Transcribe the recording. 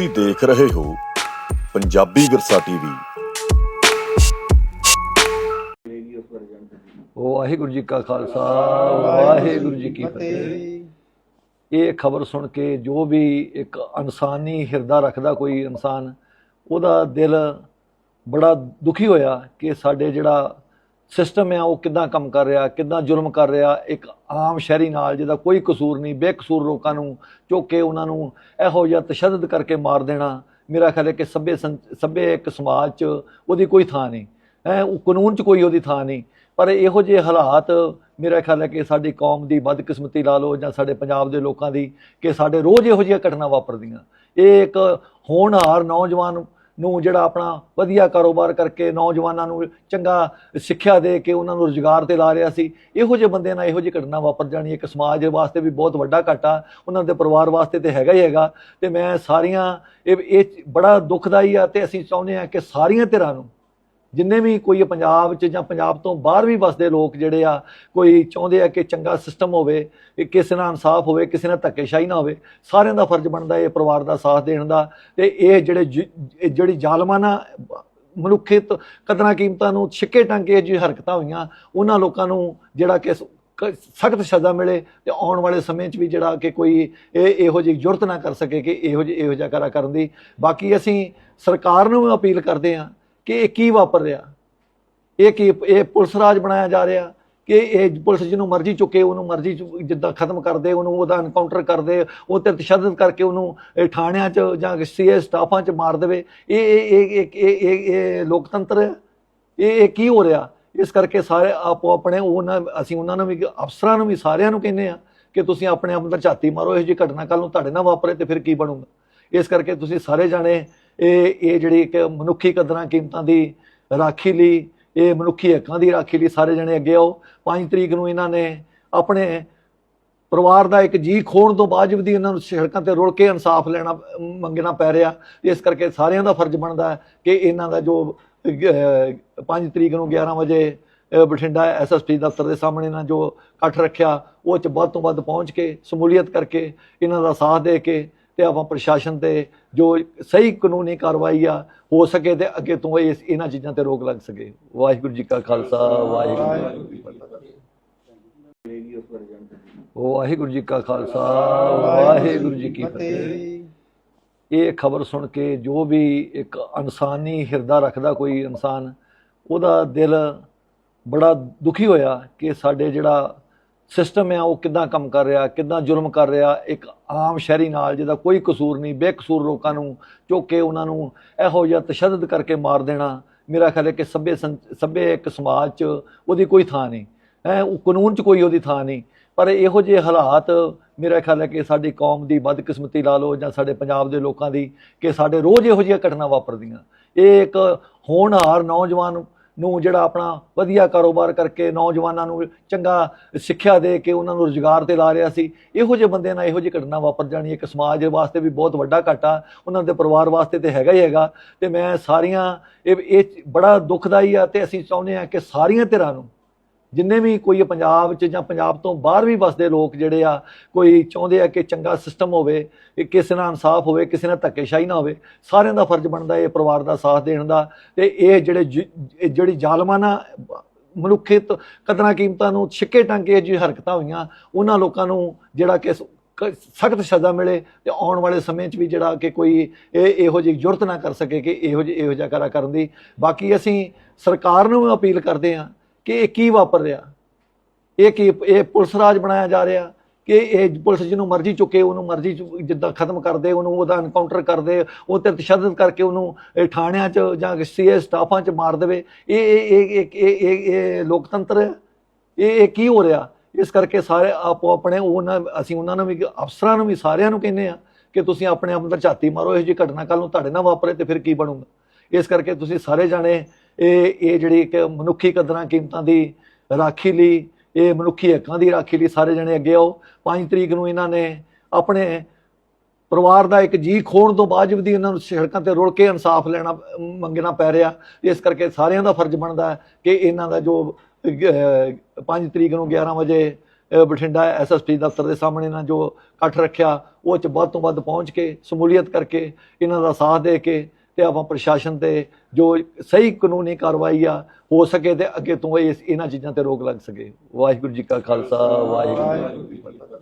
ਤੁਸੀਂ ਦੇਖ ਰਹੇ ਹੋ ਪੰਜਾਬੀ ਵਿਰਸਾ ਟੀਵੀ। ਵਾਹਿਗੁਰੂ ਜੀ ਕਾ ਖਾਲਸਾ ਵਾਹਿਗੁਰੂ ਜੀ ਕੀ ਫਤਿਹ। ਇਹ ਖਬਰ ਸੁਣ ਕੇ ਜੋ ਵੀ ਇੱਕ ਇਨਸਾਨੀ ਹਿਰਦਾ ਰੱਖਦਾ ਕੋਈ ਇਨਸਾਨ ਉਹਦਾ ਦਿਲ ਬੜਾ ਦੁਖੀ ਹੋਇਆ ਕਿ ਸਾਡੇ ਜਿਹੜਾ ਸਿਸਟਮ ਆ, ਉਹ ਕਿੱਦਾਂ ਕੰਮ ਕਰ ਰਿਹਾ, ਕਿੱਦਾਂ ਜ਼ੁਲਮ ਕਰ ਰਿਹਾ, ਇੱਕ ਆਮ ਸ਼ਹਿਰੀ ਨਾਲ ਜਿਹਦਾ ਕੋਈ ਕਸੂਰ ਨਹੀਂ, ਬੇਕਸੂਰ ਲੋਕਾਂ ਨੂੰ ਚੁੱਕ ਕੇ ਉਹਨਾਂ ਨੂੰ ਇਹੋ ਜਿਹਾ ਤਸ਼ੱਦਦ ਕਰਕੇ ਮਾਰ ਦੇਣਾ। ਮੇਰਾ ਖਿਆਲ ਹੈ ਕਿ ਸਭੇ ਸੰ- ਸਭੇ ਇੱਕ ਸਮਾਜ 'ਚ ਉਹਦੀ ਕੋਈ ਥਾਂ ਨਹੀਂ। ਹੈ, ਉਹ ਕਾਨੂੰਨ 'ਚ ਕੋਈ ਉਹਦੀ ਥਾਂ ਨਹੀਂ। ਪਰ ਇਹੋ ਜਿਹੇ ਹਾਲਾਤ ਮੇਰਾ ਖਿਆਲ ਹੈ ਕਿ ਸਾਡੀ ਕੌਮ ਦੀ ਬਦਕਿਸਮਤੀ ਲਾ ਲਓ ਜਾਂ ਸਾਡੇ ਪੰਜਾਬ ਦੇ ਲੋਕਾਂ ਦੀ ਕਿ ਸਾਡੇ ਰੋਜ਼ ਇਹੋ ਜਿਹੀਆਂ ਘਟਨਾ ਵਾਪਰਦੀਆਂ। ਇਹ ਇੱਕ ਹੋਣਹਾਰ ਨੌਜਵਾਨ ਨੂੰ ਜਿਹੜਾ ਆਪਣਾ ਵਧੀਆ ਕਾਰੋਬਾਰ ਕਰਕੇ ਨੌਜਵਾਨਾਂ ਨੂੰ ਚੰਗਾ ਸਿੱਖਿਆ ਦੇ ਕੇ ਉਹਨਾਂ ਨੂੰ ਰੁਜ਼ਗਾਰ ਤੇ ਲਾ ਰਿਹਾ ਸੀ, ਇਹੋ ਜਿਹੇ ਬੰਦੇ ਨਾਲ ਇਹੋ ਜਿਹੀ ਘਟਨਾ ਵਾਪਰ ਜਾਣੀ ਇੱਕ ਸਮਾਜ ਵਾਸਤੇ ਵੀ ਬਹੁਤ ਵੱਡਾ ਘਾਟਾ, ਉਹਨਾਂ ਦੇ ਪਰਿਵਾਰ ਵਾਸਤੇ ਤੇ ਹੈਗਾ ਹੀ ਹੈਗਾ। ਤੇ ਮੈਂ ਸਾਰੀਆਂ, ਇਹ ਇਹ ਬੜਾ ਦੁਖਦਾਈ ਆ ਤੇ ਅਸੀਂ ਚਾਹੁੰਦੇ ਆ ਕਿ ਸਾਰੀਆਂ ਧਿਰਾਂ ਨੂੰ ਜਿੰਨੇ ਵੀ ਕੋਈ ਪੰਜਾਬ 'ਚ ਜਾਂ ਪੰਜਾਬ ਤੋਂ ਬਾਹਰ ਵੀ ਵਸਦੇ ਲੋਕ ਜਿਹੜੇ ਆ, ਕੋਈ ਚਾਹੁੰਦੇ ਆ ਕਿ ਚੰਗਾ ਸਿਸਟਮ ਹੋਵੇ, ਕਿ ਕਿਸੇ ਨਾਲ ਇਨਸਾਫ ਹੋਵੇ, ਕਿਸੇ ਨਾਲ ਧੱਕੇਸ਼ਾਹੀ ਨਾ ਹੋਵੇ, ਸਾਰਿਆਂ ਦਾ ਫਰਜ਼ ਬਣਦਾ ਇਹ ਪਰਿਵਾਰ ਦਾ ਸਾਥ ਦੇਣ ਦਾ ਤੇ ਇਹ ਜਿਹੜੇ ਜ- ਜਿਹੜੀ ਜ਼ਾਲਮਾਨਾ ਮਨੁੱਖੀ ਕਦਰਾਂ ਕੀਮਤਾਂ ਨੂੰ ਛਿੱਕੇ ਟੰਗ ਕੇ ਜਿਹੀ ਹਰਕਤਾਂ ਹੋਈਆਂ, ਉਹਨਾਂ ਲੋਕਾਂ ਨੂੰ ਜਿਹੜਾ ਕਿ ਸਖਤ ਸਜ਼ਾ ਮਿਲੇ ਤੇ ਆਉਣ ਵਾਲੇ ਸਮੇਂ 'ਚ ਵੀ ਜਿਹੜਾ ਕਿ ਕੋਈ ਇਹ, ਇਹੋ ਜਿਹੀ ਜੁਰਤ ਨਾ ਕਰ ਸਕੇ ਕਿ ਇਹੋ ਜਿਹੀ, ਇਹੋ ਜਿਹਾ ਕਰਾ ਕਰਨ ਦੀ। ਬਾਕੀ ਅਸੀਂ ਸਰਕਾਰ ਨੂੰ ਵੀ ਅਪੀਲ ਕਰਦੇ ਹਾਂ ਕਿ ਇਹ ਕੀ ਵਾਪਰ ਰਿਹਾ? ਇਹ ਕੀ, ਇਹ ਪੁਲਿਸ ਰਾਜ ਬਣਾਇਆ ਜਾ ਰਿਹਾ? ਕਿ ਇਹ ਪੁਲਿਸ ਜਿਹਨੂੰ ਮਰਜ਼ੀ ਚੁੱਕੇ, ਉਹਨੂੰ ਮਰਜ਼ੀ ਜਿੱਦਾਂ ਖਤਮ ਕਰਦੇ ਉਹਨੂੰ ਉਹਦਾ ਐਨਕਾਊਂਟਰ ਕਰਦੇ ਉਹ ਤੇ ਤਸ਼ੱਦਦ ਕਰਕੇ ਉਹਨੂੰ, ਇਹ ਥਾਣਿਆਂ 'ਚ ਜਾਂ ਸੀਏ ਸਟਾਫਾਂ 'ਚ ਮਾਰ ਦੇਵੇ। ਇਹ ਇਹ ਇਹ ਇਹ, ਇਹ- ਲੋਕਤੰਤਰ ਹੈ? ਇਹ ਇਹ ਕੀ ਹੋ ਰਿਹਾ? ਇਸ ਕਰਕੇ ਸਾਰੇ ਆਪੋ ਆਪਣੇ ਉਹਨਾਂ, ਅਸੀਂ ਉਹਨਾਂ ਨੂੰ ਵੀ, ਅਫਸਰਾਂ ਨੂੰ ਵੀ ਸਾਰਿਆਂ ਨੂੰ ਕਹਿੰਦੇ ਆ ਕਿ ਤੁਸੀਂ ਆਪਣੇ ਆਪ ਅੰਦਰ ਝਾਤੀ ਮਾਰੋ, ਇਹੋ ਜਿਹੀ ਘਟਨਾ ਕੱਲ ਨੂੰ ਤੁਹਾਡੇ ਨਾਲ ਵਾਪਰੇ ਤੇ ਫਿਰ ਕੀ ਬਣੂਗਾ? ਇਸ ਕਰਕੇ ਤੁਸੀਂ ਸਾਰੇ ਜਾਣੇ ਇਹ ਇਹ ਜਿਹੜੀ ਇੱਕ ਮਨੁੱਖੀ ਕਦਰਾਂ ਕੀਮਤਾਂ ਦੀ ਰਾਖੀ ਲਈ ਇਹ ਮਨੁੱਖੀ ਹੱਕਾਂ ਦੀ ਰਾਖੀ ਲਈ ਸਾਰੇ ਜਣੇ ਅੱਗੇ ਆਓ। 5 ਤਰੀਕ ਨੂੰ ਇਹਨਾਂ ਨੇ ਆਪਣੇ ਪਰਿਵਾਰ ਦਾ ਇੱਕ ਜੀ ਖੋਣ ਤੋਂ ਬਾਅਦ ਵੀ ਇਹਨਾਂ ਨੂੰ ਸੜਕਾਂ ਤੇ ਰੁਲ ਕੇ ਇਨਸਾਫ ਲੈਣਾ ਮੰਗਣਾ ਪੈ ਰਿਹਾ। ਇਸ ਕਰਕੇ ਸਾਰਿਆਂ ਦਾ ਫਰਜ਼ ਬਣਦਾ ਕਿ ਇਹਨਾਂ ਦਾ ਜੋ 5 ਤਰੀਕ ਨੂੰ 11 ਵਜੇ ਅ, ਬਠਿੰਡਾ ਐਸਐਸਪੀ ਦਫ਼ਤਰ ਦੇ ਸਾਹਮਣੇ ਇਹਨਾਂ ਜੋ ਇਕੱਠ ਰੱਖਿਆ ਉਹ ਚ ਵੱਧ ਤੋਂ ਵੱਧ ਪਹੁੰਚ ਕੇ ਸਮੂਲੀਅਤ ਕਰਕੇ ਇਹਨਾਂ ਦਾ ਸਾਥ ਦੇ ਕੇ ਤੇ ਆਪਾਂ ਪ੍ਰਸ਼ਾਸਨ ਤੇ ਜੋ ਸਹੀ ਕਾਨੂੰਨੀ ਕਾਰਵਾਈ ਆ, ਹੋ ਸਕੇ ਤੇ ਅੱਗੇ ਤੋਂ ਇਸ ਇਹਨਾਂ ਚੀਜ਼ਾਂ ਤੇ ਰੋਕ ਲੱਗ ਸਕੇ। ਵਾਹਿਗੁਰੂ ਜੀ ਕਾ ਖਾਲਸਾ, ਵਾਹਿਗੁਰੂ ਜੀ ਕੀ ਫਤਿਹ ਵਾਹਿਗੁਰੂ ਜੀ ਕਾ ਖਾਲਸਾ, ਵਾਹਿਗੁਰੂ ਜੀ ਕੀ ਫਤਿਹ। ਇਹ ਖਬਰ ਸੁਣ ਕੇ ਜੋ ਵੀ ਇੱਕ ਇਨਸਾਨੀ ਹਿਰਦਾ ਰੱਖਦਾ ਕੋਈ ਇਨਸਾਨ, ਉਹਦਾ ਦਿਲ ਬੜਾ ਦੁਖੀ ਹੋਇਆ ਕਿ ਸਾਡੇ ਜਿਹੜਾ ਸਿਸਟਮ ਆ, ਉਹ ਕਿੱਦਾਂ ਕੰਮ ਕਰ ਰਿਹਾ, ਕਿੱਦਾਂ ਜ਼ੁਲਮ ਕਰ ਰਿਹਾ, ਇੱਕ ਆਮ ਸ਼ਹਿਰੀ ਨਾਲ ਜਿਹਦਾ ਕੋਈ ਕਸੂਰ ਨਹੀਂ, ਬੇਕਸੂਰ ਲੋਕਾਂ ਨੂੰ ਚੁੱਕ ਕੇ ਉਹਨਾਂ ਨੂੰ ਇਹੋ ਜਿਹਾ ਤਸ਼ੱਦਦ ਕਰਕੇ ਮਾਰ ਦੇਣਾ, ਮੇਰਾ ਖਿਆਲ ਹੈ ਕਿ ਸਭੇ ਸੰ- ਸਭੇ ਇੱਕ ਸਮਾਜ 'ਚ ਉਹਦੀ ਕੋਈ ਥਾਂ ਨਹੀਂ, ਹੈ, ਉਹ ਕਾਨੂੰਨ 'ਚ ਕੋਈ ਉਹਦੀ ਥਾਂ ਨਹੀਂ, ਪਰ ਇਹੋ ਜਿਹੇ ਹਾਲਾਤ ਮੇਰਾ ਖਿਆਲ ਹੈ ਕਿ ਸਾਡੀ ਕੌਮ ਦੀ ਬਦਕਿਸਮਤੀ ਲਾ ਲਓ ਜਾਂ ਸਾਡੇ ਪੰਜਾਬ ਦੇ ਲੋਕਾਂ ਦੀ ਕਿ ਸਾਡੇ ਰੋਜ਼ ਇਹੋ ਜਿਹੀਆਂ ਘਟਨਾ ਵਾਪਰਦੀਆਂ। ਇਹ ਇੱਕ ਹੋਣਹਾਰ ਨੌਜਵਾਨ ਨੂੰ ਜਿਹੜਾ ਆਪਣਾ ਵਧੀਆ ਕਾਰੋਬਾਰ ਕਰਕੇ ਨੌਜਵਾਨਾਂ ਨੂੰ ਚੰਗਾ ਸਿੱਖਿਆ ਦੇ ਕੇ ਉਹਨਾਂ ਨੂੰ ਰੁਜ਼ਗਾਰ ਤੇ ਲਾ ਰਿਹਾ ਸੀ, ਇਹੋ ਜਿਹੇ ਬੰਦੇ ਨਾਲ ਇਹੋ ਜਿਹੀ ਘਟਨਾ ਵਾਪਰ ਜਾਣੀ ਇੱਕ ਸਮਾਜ ਵਾਸਤੇ ਵੀ ਬਹੁਤ ਵੱਡਾ ਘਾਟਾ, ਉਹਨਾਂ ਦੇ ਪਰਿਵਾਰ ਵਾਸਤੇ ਤੇ ਹੈਗਾ ਹੀ ਹੈਗਾ। ਤੇ ਮੈਂ ਸਾਰੀਆਂ, ਇਹ ਇਹ ਬੜਾ ਦੁਖਦਾਈ ਆ ਤੇ ਅਸੀਂ ਚਾਹੁੰਦੇ ਆ ਕਿ ਸਾਰੀਆਂ ਧਿਰਾਂ ਨੂੰ ਜਿੰਨੇ ਵੀ ਕੋਈ ਪੰਜਾਬ 'ਚ ਜਾਂ ਪੰਜਾਬ ਤੋਂ ਬਾਹਰ ਵੀ ਵਸਦੇ ਲੋਕ ਜਿਹੜੇ ਆ, ਕੋਈ ਚਾਹੁੰਦੇ ਆ ਕਿ ਚੰਗਾ ਸਿਸਟਮ ਹੋਵੇ, ਕਿ ਕਿਸੇ ਨਾਲ ਇਨਸਾਫ ਹੋਵੇ, ਕਿਸੇ ਨਾਲ ਧੱਕੇਸ਼ਾਹੀ ਨਾ ਹੋਵੇ, ਸਾਰਿਆਂ ਦਾ ਫਰਜ਼ ਬਣਦਾ ਇਹ ਪਰਿਵਾਰ ਦਾ ਸਾਥ ਦੇਣ ਦਾ ਤੇ ਇਹ ਜਿਹੜੇ ਜ- ਜਿਹੜੀ ਜ਼ਾਲਮਾਨਾ ਮਨੁੱਖੀ ਤ- ਕਦਰਾਂ ਕੀਮਤਾਂ ਨੂੰ ਛਿੱਕੇ ਟੰਗ ਕੇ ਜਿਹੀ ਹਰਕਤਾਂ ਹੋਈਆਂ, ਉਹਨਾਂ ਲੋਕਾਂ ਨੂੰ ਜਿਹੜਾ ਕਿ, ਸਖਤ ਸਜ਼ਾ ਮਿਲੇ ਤੇ ਆਉਣ ਵਾਲੇ ਸਮੇਂ 'ਚ ਵੀ ਜਿਹੜਾ ਕਿ ਕੋਈ ਇਹ, ਇਹੋ ਜਿਹੀ ਜੁਰਤ ਨਾ ਕਰ ਸਕੇ ਕਿ ਇਹੋ ਜਿਹੀ, ਇਹੋ ਜਿਹਾ ਕਰਾ ਕਰਨ ਦੀ। ਬਾਕੀ ਅਸੀਂ ਸਰਕਾਰ ਨੂੰ ਵੀ ਅਪੀਲ ਕਰਦੇ ਹਾਂ ਕਿ ਇਹ ਕੀ ਵਾਪਰ ਰਿਹਾ? ਇਹ ਕੀ, ਇਹ ਪੁਲਿਸ ਰਾਜ ਬਣਾਇਆ ਜਾ ਰਿਹਾ? ਕਿ ਇਹ ਪੁਲਿਸ ਜਿਹਨੂੰ ਮਰਜ਼ੀ ਚੁੱਕੇ, ਉਹਨੂੰ ਮਰਜ਼ੀ ਜਿੱਦਾਂ ਖਤਮ ਕਰਦੇ ਉਹਨੂੰ ਉਹਦਾ ਐਨਕਾਊਂਟਰ ਕਰਦੇ ਉਹ ਤੇ ਤਸ਼ੱਦਦ ਕਰਕੇ ਉਹਨੂੰ, ਇਹ ਥਾਣਿਆਂ 'ਚ ਜਾਂ ਸੀਏ ਸਟਾਫਾਂ 'ਚ ਮਾਰ ਦੇਵੇ। ਇਹ ਇਹ ਇਹ, ਇਹ- ਇਹ ਲੋਕਤੰਤਰ ਹੈ। ਇਹ ਇਹ ਕੀ ਹੋ ਰਿਹਾ? ਇਸ ਕਰਕੇ ਸਾਰੇ ਆਪੋ ਆਪਣੇ ਉਹਨਾਂ, ਅਸੀਂ ਉਹਨਾਂ ਨੂੰ ਵੀ, ਅਫਸਰਾਂ ਨੂੰ ਵੀ ਸਾਰਿਆਂ ਨੂੰ ਕਹਿੰਦੇ ਆ ਕਿ ਤੁਸੀਂ ਆਪਣੇ ਆਪ ਅੰਦਰ ਝਾਤੀ ਮਾਰੋ, ਇਹੋ ਜਿਹੀ ਘਟਨਾ ਕੱਲ ਨੂੰ ਤੁਹਾਡੇ ਨਾਲ ਵਾਪਰੇ ਤੇ ਫਿਰ ਕੀ ਬਣੂਗਾ? ਇਸ ਕਰਕੇ ਤੁਸੀਂ ਸਾਰੇ ਜਾਣੇ ਇਹ ਇਹ ਜਿਹੜੀ ਇੱਕ ਮਨੁੱਖੀ ਕਦਰਾਂ ਕੀਮਤਾਂ ਦੀ ਰਾਖੀ ਲਈ, ਇਹ ਮਨੁੱਖੀ ਹੱਕਾਂ ਦੀ ਰਾਖੀ ਲਈ ਸਾਰੇ ਜਣੇ ਅੱਗੇ ਆਓ। 5 ਤਰੀਕ ਨੂੰ ਇਹਨਾਂ ਨੇ ਆਪਣੇ ਪਰਿਵਾਰ ਦਾ ਇੱਕ ਜੀ ਖੋਣ ਤੋਂ ਬਾਅਦ ਵੀ ਇਹਨਾਂ ਨੂੰ ਸੜਕਾਂ ਤੇ ਰੁਲ ਕੇ ਇਨਸਾਫ ਲੈਣਾ, ਮੰਗਣਾ ਪੈ ਰਿਹਾ। ਇਸ ਕਰਕੇ ਸਾਰਿਆਂ ਦਾ ਫਰਜ਼ ਬਣਦਾ ਕਿ ਇਹਨਾਂ ਦਾ ਜੋ 5 ਤਰੀਕ ਨੂੰ 11 ਵਜੇ, ਅਹ, ਬਠਿੰਡਾ ਐਸਐਸਪੀ ਦਫ਼ਤਰ ਦੇ ਸਾਹਮਣੇ ਨਾ ਜੋ ਇਕੱਠ ਰੱਖਿਆ, ਉਹ ਚ ਵੱਧ ਤੋਂ ਵੱਧ ਪਹੁੰਚ ਕੇ, ਸਮੂਲੀਅਤ ਕਰਕੇ ਇਹਨਾਂ ਦਾ ਸਾਥ ਦੇ ਕੇ ਤੇ ਆਪਾਂ ਪ੍ਰਸ਼ਾਸਨ ਤੇ ਜੋ ਸਹੀ ਕਾਨੂੰਨੀ ਕਾਰਵਾਈ ਆ, ਹੋ ਸਕੇ ਤੇ ਅੱਗੇ ਤੋਂ ਇਸ ਇਹਨਾਂ ਚੀਜ਼ਾਂ ਤੇ ਰੋਕ ਲੱਗ ਸਕੇ। ਵਾਹਿਗੁਰੂ ਜੀ ਕਾ ਖਾਲਸਾ, ਵਾਹਿਗੁਰੂ ਜੀ ਕੀ ਫਤਿਹ।